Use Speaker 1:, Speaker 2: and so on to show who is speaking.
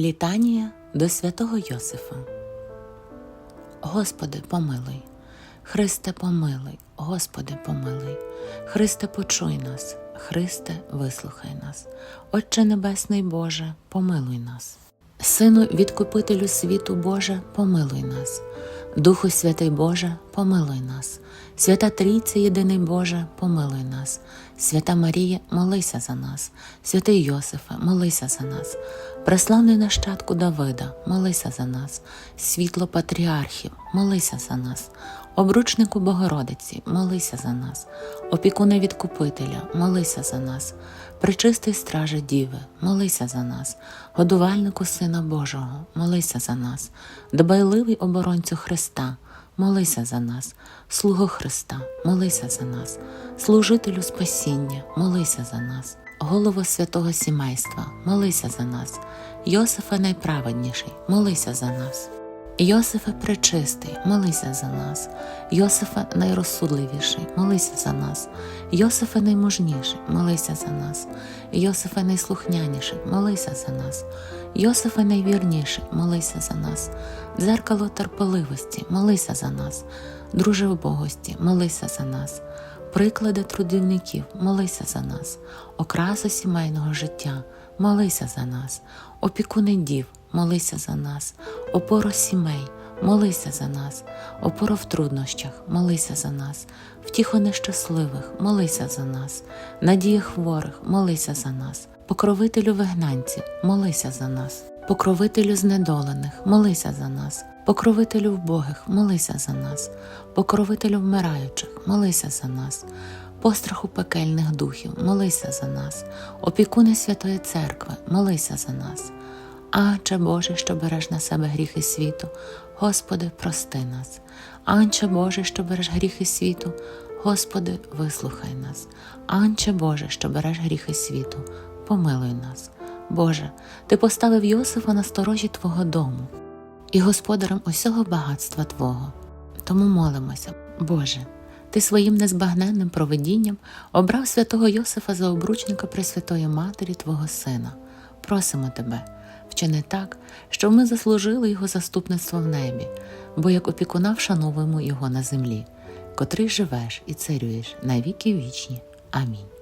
Speaker 1: Літанія до святого Йосифа. Господи, помилуй, Христе, помилуй, Господи, помилуй, Христе, почуй нас, Христе, вислухай нас, Отче Небесний Боже, помилуй нас. Сину відкупителю світу Боже, помилуй нас. Духу Святий Боже, помилуй нас. Свята Трійця єдиний Боже, помилуй нас. Свята Марія, молися за нас. Святий Йосифе, молися за нас. Преславний нащадку Давида, молися за нас. Світло патріархів, молися за нас. Обручнику Богородиці, молися за нас. Опікуне відкупителя, молися за нас. Пречистий стража Діви, молися за нас. Годувальнику Сина Божого, молися за нас. Дбайливий оборонцю Христа, молися за нас, слуго Христа, молися за нас, служителю спасіння, молися за нас, голово святого сімейства, молися за нас, Йосифа найправедніший, молися за нас. Йосифе пречистий, молися за нас, Йосифе найрозсудливіший, молися за нас, Йосифе наймужніший, молися за нас, Йосифе найслухняніший, молися за нас, Йосифе найвірніший, молися за нас, дзеркало терпеливості, молися за нас, друже вбогості, молися за нас, приклади трудівників, молися за нас, окраса сімейного життя, молися за нас, опікуни дів, молися за нас, опора сімей, молися за нас, опора в труднощах, молися за нас, втіхо нещасливих, молися за нас, надія хворих, молися за нас, покровителю вигнанців, молися за нас, покровителю знедолених, молися за нас, покровителю вбогих, молися за нас, покровителю вмираючих, молися за нас. Постраху пекельних духів, молися за нас, опікуни Святої Церкви, молися за нас. Анче Боже, що береш на себе гріхи світу, Господи, прости нас. Анче Боже, що береш гріхи світу, Господи, вислухай нас. Анче Боже, що береш гріхи світу, помилуй нас. Боже, Ти поставив Йосифа на сторожі Твого дому і господарем усього багатства Твого. Тому молимося, Боже. Ти своїм незбагненним провидінням обрав святого Йосифа за обручника Пресвятої Матері Твого Сина. Просимо Тебе, вчини так, щоб ми заслужили Його заступництво в небі, бо як опікуна вшановуємо Його на землі, котрий живеш і царюєш на віки вічні. Амінь.